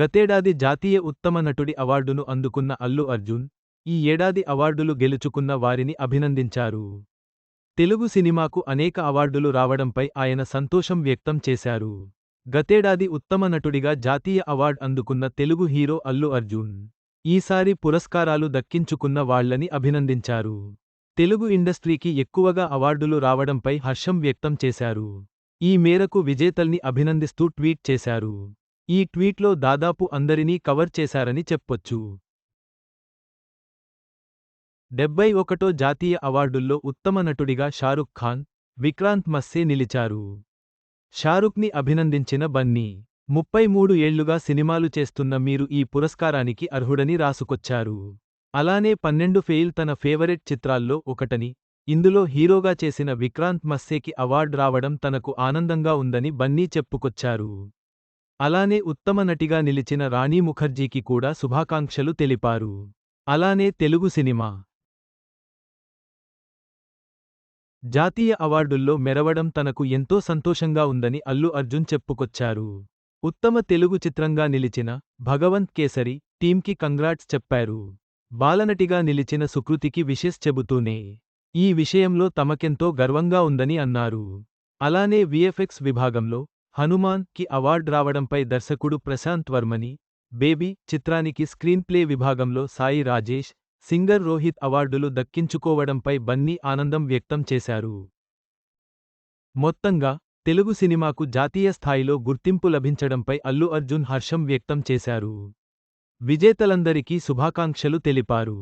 గతేడాది జాతీయ ఉత్తమ నటుడి అవార్డును అందుకున్న అల్లు అర్జున్ ఈ ఏడాది అవార్డులు గెలుచుకున్న వారిని అభినందించారు. తెలుగు సినిమాకు అనేక అవార్డులు రావడంపై ఆయన సంతోషం వ్యక్తం చేశారు. గతేడాది ఉత్తమ నటుడిగా జాతీయ అవార్డ్ అందుకున్న తెలుగు హీరో అల్లు అర్జున్ ఈసారి పురస్కారాలు దక్కించుకున్న వాళ్ళని అభినందించారు. తెలుగు ఇండస్ట్రీకి ఎక్కువగా అవార్డులు రావడంపై హర్షం వ్యక్తం చేశారు. ఈ మేరకు విజేతల్ని అభినందిస్తూ ట్వీట్ చేశారు. ఈ ట్వీట్లో దాదాపు అందరినీ కవర్ చేశారని చెప్పొచ్చు. డెబ్బై ఒకటో జాతీయ అవార్డుల్లో ఉత్తమ నటుడిగా షారుఖ్ ఖాన్ విక్రాంత్ మస్సే నిలిచారు. షారుఖ్ని అభినందించిన బన్నీ ముప్పై మూడు ఏళ్ళుగా సినిమాలు చేస్తున్న మీరు ఈ పురస్కారానికి అర్హుడని రాసుకొచ్చారు. అలానే పన్నెండు ఫెయిల్ తన ఫేవరెట్ చిత్రాల్లో ఒకటని ఇందులో హీరోగా చేసిన విక్రాంత్ మస్సేకి అవార్డ్ రావడం తనకు ఆనందంగా ఉందని బన్నీ చెప్పుకొచ్చారు. అలానే ఉత్తమ నటిగా నిలిచిన రాణీ ముఖర్జీకి కూడా శుభాకాంక్షలు తెలిపారు. అలానే తెలుగు సినిమా జాతీయ అవార్డుల్లో మెరవడం తనకు ఎంతో సంతోషంగా ఉందని అల్లు అర్జున్ చెప్పుకొచ్చారు. ఉత్తమ తెలుగు చిత్రంగా నిలిచిన భగవంత్ కేసరి టీంకి కంగ్రాట్స్ చెప్పారు. బాలనటిగా నిలిచిన సుకృతికి విషెస్ చెబుతూనే ఈ విషయంలో తమకెంతో గర్వంగా ఉందని అన్నారు. అలానే విఎఫ్ఎక్స్ విభాగంలో హనుమాన్కి అవార్డ్ రావడంపై దర్శకుడు ప్రశాంత్ వర్మని బేబీ చిత్రానికి స్క్రీన్ప్లే విభాగంలో సాయి రాజేష్ సింగర్ రోహిత్ అవార్డులు దక్కించుకోవడంపై బన్నీ ఆనందం వ్యక్తం చేశారు. మొత్తంగా తెలుగు సినిమాకు జాతీయ స్థాయిలో గుర్తింపు లభించడంపై అల్లు అర్జున్ హర్షం వ్యక్తం చేశారు. విజేతలందరికీ శుభాకాంక్షలు తెలిపారు.